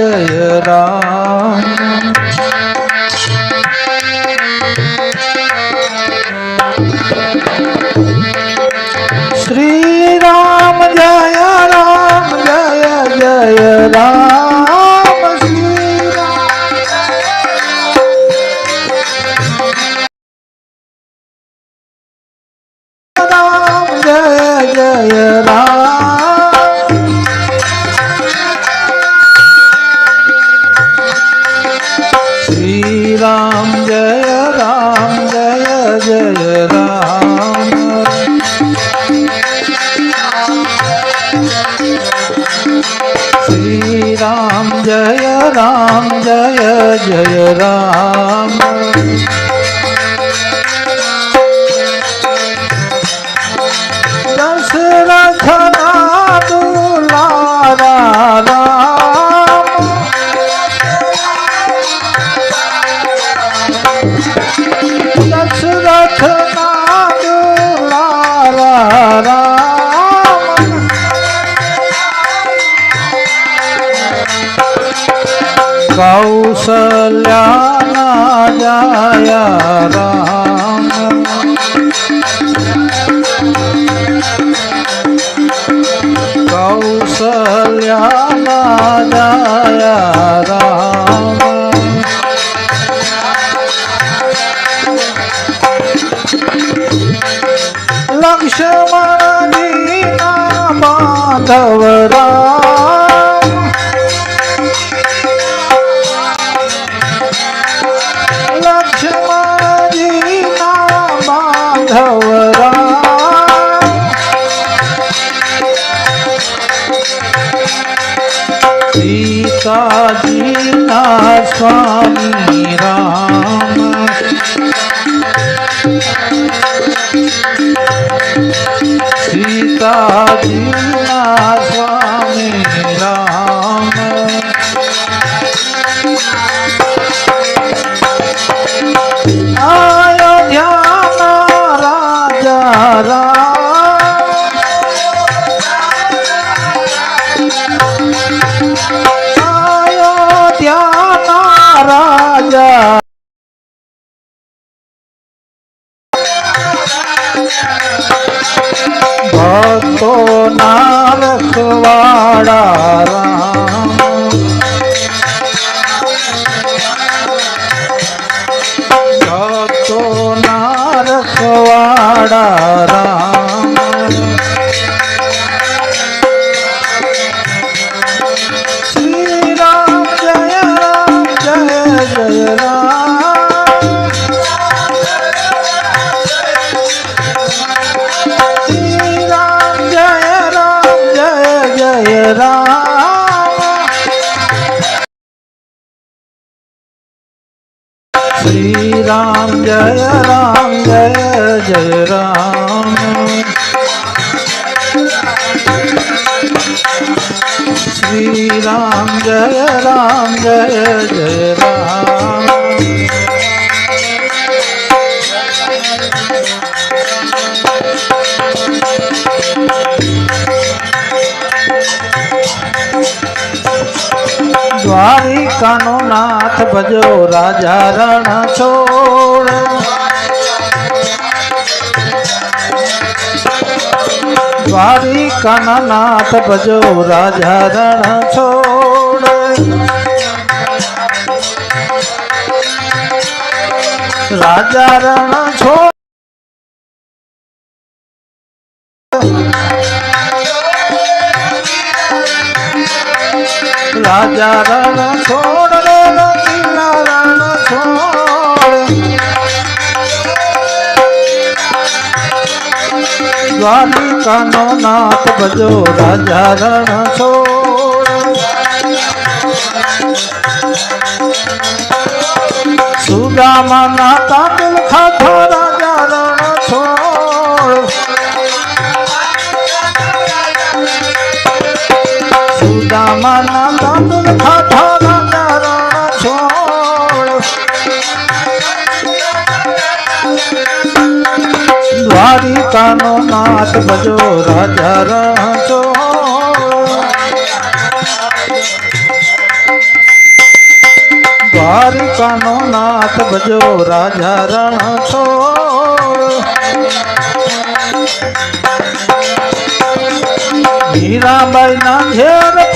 जय राम जय राम कौसल्या जय राम. कौसल्या जय राम. लक्ष्मणी बांधव काजीना स्वामी राम। सीता जीना ભક્તો ના રખવાડા राम जय राम जय जय राम श्री राम जय राम जय जय राम द्वार દ્વારિકાનો નાથ ભજો, રાજા રણ છોડ. દ્વારિકાના નાથ ભજો, રાજા રણ છોડ. રાજા રણ છોડ. રાજા રણ છોડ રે રંગીલા રણ છોડ. દ્વારિકાનો નાથ ભજો રાજા રણ છોડ. સુદામાના કાતિલ ખાધા રાજા રણ છોડ. સુદામાના દ્વારિકાનો નાથ ભજો રાજા છોડ દ્વારિકાનો નાથ ભજો રાજા રણ હીરાબાઈ ના ઘેરથી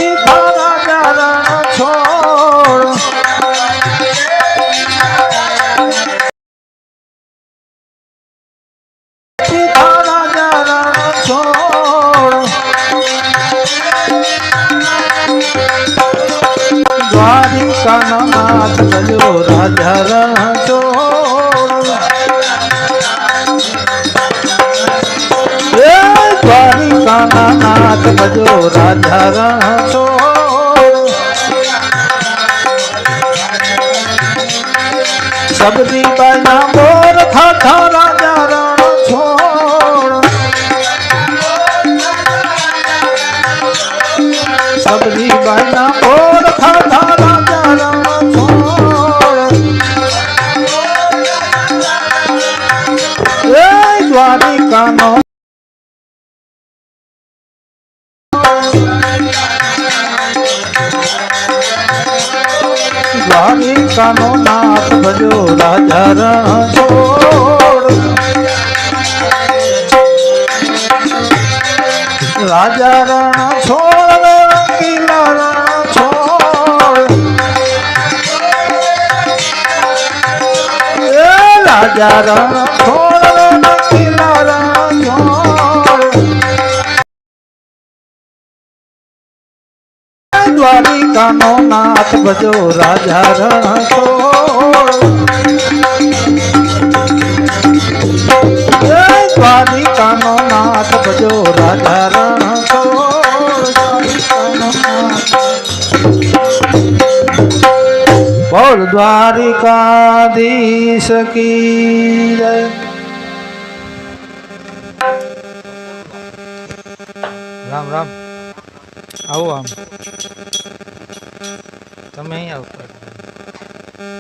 द्वारिका नाथ गयो राजा रहजो द्वारिका नाथ गयो राजा रहजो सबरी बना मोर था थारा દ્વારિકાનો નાથ ભજો રાજા રણ છોડ રાજા રણ છોડ રે રંગીલા રણ છોડ એ રાજા રણ દ્વારિકાનો નાથ ભજો રાજા રણ છોડ જય દ્વારિકાનો નાથ ભજો રાજા રણ છોડ દ્વારિકાનો નાથ. બોલ દ્વારિકાધીશ કી જય રામ રામ આવો આમ também, é Alfa.